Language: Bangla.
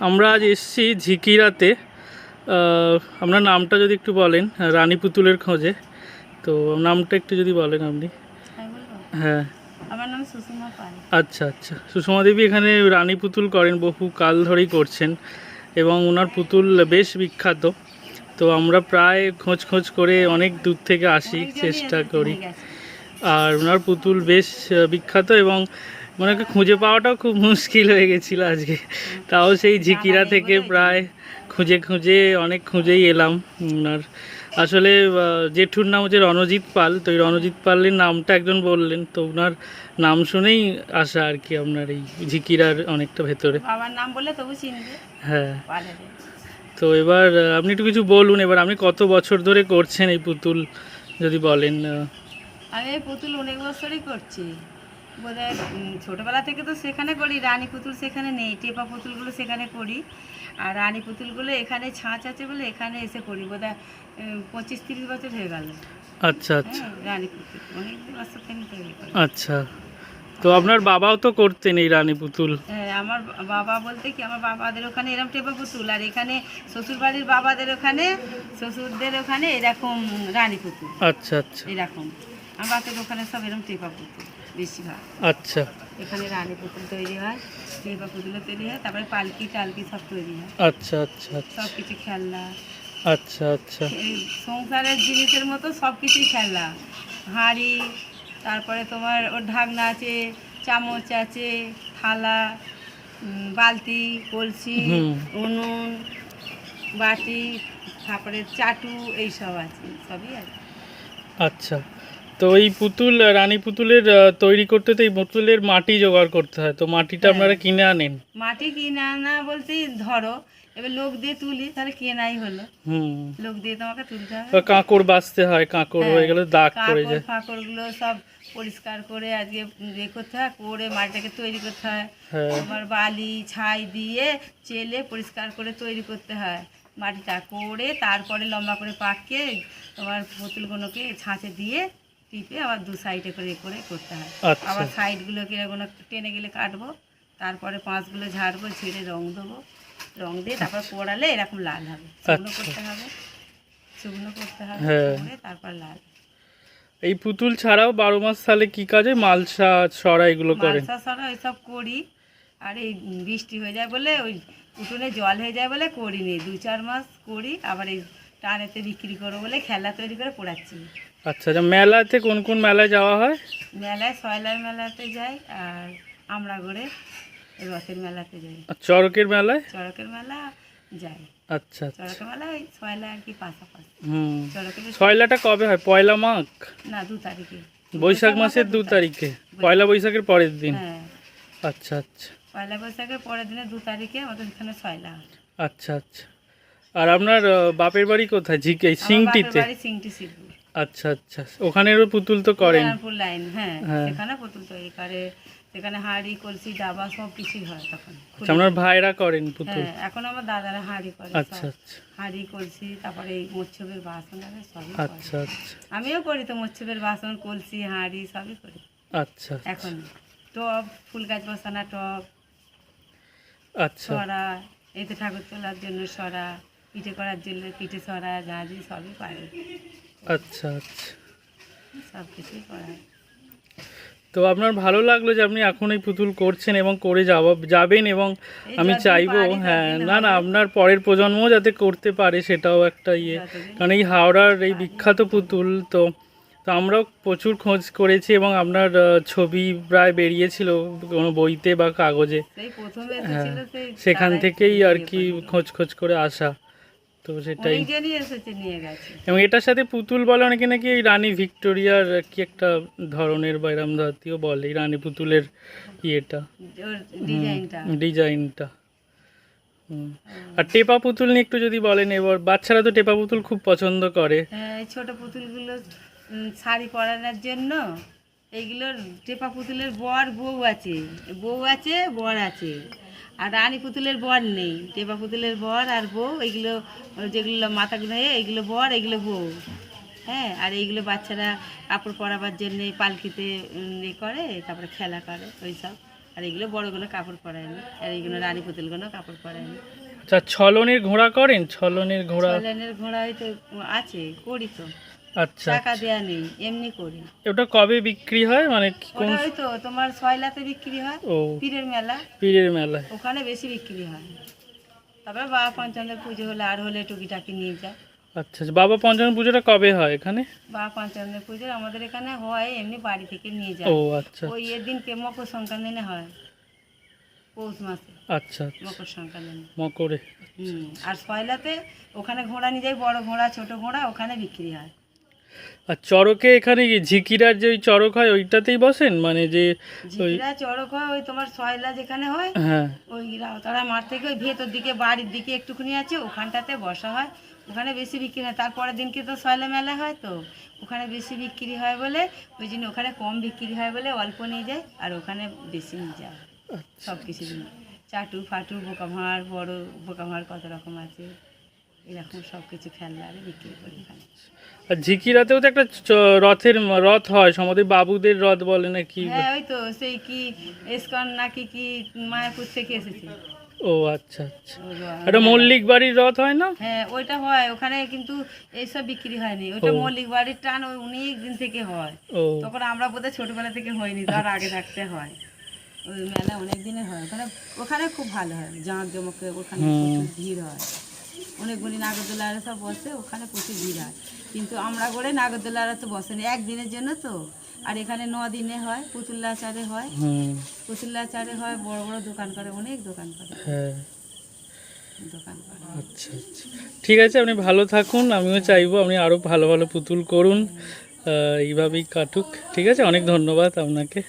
আমরা আজ এসেছি ঝিকিরাতে। আপনার নামটা যদি একটু বলেন রানী পুতুলের খোঁজে। তো নামটা একটু যদি বলেন আপনি। হ্যাঁ। আমার নাম সুষমা পাল। আচ্ছা আচ্ছা। সুষমা দেবী এখানে রানী পুতুল করেন বহু কাল ধরেই করছেন এবং ওনার পুতুল বেশ বিখ্যাত। তো আমরা প্রায় খোঁজ খোঁজ করে অনেক দূর থেকে আসি চেষ্টা করি। আর ওনার পুতুল বেশ বিখ্যাত এবং মানে ওকে খুঁজে পাওয়াটাও খুব মুশকিল হয়ে গেছিল আজকে। তাও সেই ঝিকিরা থেকে প্রায় খুঁজে খুঁজে অনেক খুঁজেই এলাম। ওনার আসলে জেঠুর নাম হচ্ছে রণজিৎ পাল। তো এই রণজিৎ পালের নামটা একজন বললেন তো ওনার নাম শুনেই আসা আর কি আপনার এই ঝিকিরার অনেকটা ভেতরে। বাবার নাম বললে তবু চিনবে। হ্যাঁ। তো এবার আপনি একটু কিছু বলুন এবার আপনি কত বছর ধরে করছেন এই পুতুল যদি বলেন আমি এই পুতুল অনেক বছরই করছি। বোধহয় ছোটোবেলা থেকে তো সেখানে করি রানী পুতুল সেখানে নেই টেপা পুতুলগুলো সেখানে করি আর রানী পুতুলগুলো এখানে ছাঁচ আছে বলে এখানে এসে করি বোধহয় পঁচিশ তিরিশ বছর হয়ে গেল। আচ্ছা আচ্ছা। হ্যাঁ রানী পুতুল অনেক বছর থেকে তৈরি করি। আচ্ছা। তো আপনার বাবাও তো করতেন এই রানী পুতুল। হ্যাঁ আমার বাবা বলতে কি আমার বাবাদের ওখানে এরকম টেপা পুতুল আর এখানে শ্বশুর বাড়ির বাবাদের ওখানে শ্বশুরদের ওখানে এরকম রানী পুতুল। আচ্ছা আচ্ছা। এরকম। আমার বাপের ওখানে সব এরকম টেপা পুতুল। বেশিরভাগ আচ্ছা। এখানে রানী পুতুল তৈরি হয় টেপা পুতুলও তৈরি হয় তারপরে পালকি টালকি সব তৈরি হয়। আচ্ছা আচ্ছা আচ্ছা। সব কিছু খেলনা। আচ্ছা আচ্ছা। সংসারের জিনিসের মতো সব কিছুই খেলনা। হাঁড়ি তারপরে তোমার ওর ঢাকনা আছে চামচ আছে থালা বালতি কলসি উনুন বাটি তারপরে চাটু এইসব আছে সবই আছে। আচ্ছা। তো এই পুতুল রানী পুতুলের তৈরি করতে তো এই পুতুলের মাটি জোগাড় করতে হয়। তো মাটিটা হ্যাঁ। আপনারা কিনে আনেন। মাটি কিনে আনা বলতেই ধরো এবার লোক দিয়ে তুলি তাহলে কেনাই হলো। হুম। লোক দিয়ে তোমাকে তুলতে হবে। কাঁকড় বাঁচতে হয় কাঁকড় হ্যাঁ, হয়ে গেলে দাগ পড়ে যায়। ফাঁকড়গুলো সব পরিষ্কার করে আজকে ইয়ে করতে হয় করে মাটিটাকে তৈরি করতে হয়। হ্যাঁ। তোমার বালি ছাই দিয়ে চেলে পরিষ্কার করে তৈরি করতে হয়। মাটিটা করে তারপরে লম্বা করে পাকিয়ে তোমার পুতুলগুলোকে ছাঁচে দিয়ে টিপে আবার দু সাইডে করে করে করতে হয়। আচ্ছা। আবার সাইডগুলোকে এরকম টেনে গেলে কাটবো তারপরে পাঁচগুলো ঝাড়বো ঝেড়ে রং দেবো। রং দিয়ে তারপর পোড়ালে এরকম লাল হবে। শুকনো আচ্ছা। করতে হবে। শুকনো করতে হবে হ্যাঁ। করে তারপর লাল। এই পুতুল ছাড়াও বারো মাস সালে কি কাজে? মালসা ছড়া এগুলো করেন মালসা ছাড়া ওইসব করি। আর এই বৃষ্টি হয়ে যায় বলে ওই উঠোনে জল হয়ে যায় বলে করিনি। দু চার মাস করি আবার এই টানেতে বিক্রি করব বলে খেলা তৈরি করে পড়াচ্ছি। আচ্ছা আচ্ছা মেলাতে কোন কোন মেলায় যাওয়া হয়? মেলায় সয়লার মেলাতে যাই আর আমরা ঘরে রথের মেলাতে যাই। চরকের মেলায়? চড়কের মেলা যাই। আচ্ছা আচ্ছা। চড়কের মেলা ওই সয়লা আর কি পাশাপাশি। হুম। ছয়লাটা কবে হয়? পয়লা মাঘ? না দু তারিখে। বৈশাখ মাসের দু তারিখে। পয়লা বৈশাখের পরের দিন। হ্যাঁ। আচ্ছা আচ্ছা। পয়লা বৈশাখের পরের দিনে দু তারিখে আমাদের এখানে সয়লা। আচ্ছা আচ্ছা। আর আপনার বাপের বাড়ি কোথায়? ঝিকে সিংটিতে? সিংটি শিবপুর। আচ্ছা আচ্ছা। ওখানেরও পুতুল তো করেন। লাইন হ্যাঁ। হ্যাঁ। সেখানে পুতুল তৈরি করে সেখানে হাঁড়ি কলসি ডাবা সব কিছুই হয় তখন। আচ্ছা আপনার ভাইরা করেন পুতুল। হ্যাঁ এখন আমার দাদারা হাঁড়ি করে আচ্ছা আচ্ছা। হাঁড়ি কলসি তারপরে এই মোচ্ছবের বাসন আছে সবই আচ্ছা আচ্ছা। আমিও করি তো মোচ্ছবের বাসন কলসি হাঁড়ি সবই করি। আচ্ছা এখন টব ফুল গাছ বসানো টব আচ্ছা। সরা এতে ঠাকুর তোলার জন্য সরা পিঠে করার জন্য পিঠে সরা ঝাঁঝি সবই পারে আচ্ছা আচ্ছা। সব কিছুই করা তো আপনার ভালো লাগল যে আপনি এখন এই পুতুল করছেন এবং করে যাওয়া যাবেন এবং আমি চাইব হ্যাঁ না না আপনার পরের প্রজন্ম যাতে করতে পারে সেটাও একটা ইয়ে। কারণ এই হাওড়ার এই বিখ্যাত পুতুল তো তো আমরাও প্রচুর খোঁজ করেছি এবং আপনার ছবি প্রায় বেরিয়েছিল কোনো বইতে বা কাগজে। হ্যাঁ, সেখান থেকেই আর কি খোঁজ খোঁজ করে আসা। তো সেটাই। এবং এটার সাথে পুতুল বলে অনেকে নাকি রানী ভিক্টোরিয়ার কি একটা ধরনের বা এরম জাতীয় বলে এই রানী পুতুলের ইয়েটা। ডিজাইনটা। আর টেপা পুতুল নিয়ে একটু যদি বলেন এবার বাচ্চারা তো টেপা পুতুল খুব পছন্দ করে। হ্যাঁ, এই ছোট পুতুলগুলো শাড়ি পরানোর জন্য এইগুলোর টেপা পুতুলের বর বউ আছে। বউ আছে বর আছে। আর রানী পুতুলের বর নেই টেপা পুতুলের বর আর বউ এইগুলো যেগুলো মাথাগুলো এইগুলো বর এইগুলো বউ। হ্যাঁ আর এইগুলো বাচ্চারা কাপড় পরাবার জন্যে পালকিতে এ করে তারপরে খেলা করে ওই সব আর এগুলো বড়গুলো কাপড় পরায় না আর এইগুলো রানী পুতুলগুলো কাপড় পরায় না আচ্ছা ছলনের ঘোড়া করেন? ছলনের ঘোড়া ছয়লাইনের ঘোড়া হয়তো আছে করি তো। আচ্ছা টাকা দেওয়া নেই এমনি করি। ওটা কবে বিক্রি হয়? মানে কি- কোন ওটা হয়তো তোমার বিক্রি হয় ও। পীরের মেলা। পীরের মেলায়। ওখানে বেশি বিক্রি হয়। তারপরে বাবা পঞ্চান্নের পুজো হলে আর হলে টুকিটাকি নিয়ে যায়। আচ্ছা আচ্ছা। বাবা পঞ্চানন পুজোটা কবে হয় এখানে? বাবা পঞ্চান্নের পুজো আমাদের এখানে হয় এমনি বাড়ি থেকে নিয়ে যায়। ও আচ্ছা ওই এর দিনকে মকর সংক্রান্তি হয় পৌষ মাসে। আচ্ছা আচ্ছা। মকর সংক্রান্তি মকরে। হুম আর ছয়লাতে ওখানে ঘোড়া নিয়ে যায় বড় ঘোড়া ছোট ঘোড়া ওখানে বিক্রি হয়। আর চড়কে এখানে কি ঝিকিরার যে ওই চড়ক হয় ওইটাতেই বসেন? মানে যে ওই ঝিকিরা চড়ক হয় ওই তোমার ছয়লা যেখানে হয় হ্যাঁ। ওই তারা মাঠ থেকে ওই ভেতর দিকে বাড়ির দিকে একটুখানি আছে ওখানটাতে বসা হয়। ওখানে বেশি বিক্রি হয়। তারপরের দিনকে তো সয়লা মেলা হয় তো ওখানে বেশি বিক্রি হয় বলে ওই জন্য ওখানে কম বিক্রি হয় বলে অল্প নিয়ে যায় আর ওখানে বেশি নিয়ে যায়। সব কিছু চাটু ফাটু বোকা ভাঁড় বড় বোকা ভাঁড় কত রকম আছে এরকম সব কিছু খেলনা আর বিক্রি করি এখানে আর ঝিকিরাতেও তো একটা রথের রথ হয়। সমাধি বাবুদের রথ বলে না কি? হ্যাঁ ওই তো সেই কি এসকন নাকি কি মায়াপুর থেকে এসেছে। ও আচ্ছা আচ্ছা। একটা মল্লিক বাড়ির রথ হয় না? হ্যাঁ ওইটা হয়। ওখানে কিন্তু এইসব বিক্রি হয়নি। ওইটা মল্লিক বাড়ির টান ওই অনেক দিন থেকে হয়। ও। তখন আমরা বোধহয় ছোটবেলা থেকে হয়নি তার আগে থাকতে হয়। ওই মেলা অনেক দিনে হয়। ওখানে ওখানে খুব ভালো হয়। জাঁক জমকে ওখানে ভিড় হয়। অনেকগুলি নাগরদোলারা সব বসে ওখানে প্রচুর ভিড় হয়। কিন্তু আমরা করে নাগরদোলারা তো বসে বসেনি একদিনের জন্য তো। আর এখানে ন দিনে হয় পুতুল্লাচারে হয়। হুম। পুতুল্লাচারে হয় বড় বড় দোকান করে অনেক দোকান করে। হ্যাঁ। দোকান আচ্ছা আচ্ছা। ঠিক আছে আপনি ভালো থাকুন আমিও চাইব আপনি আরও ভালো ভালো পুতুল করুন। এইভাবেই কাটুক। ঠিক আছে অনেক ধন্যবাদ আপনাকে।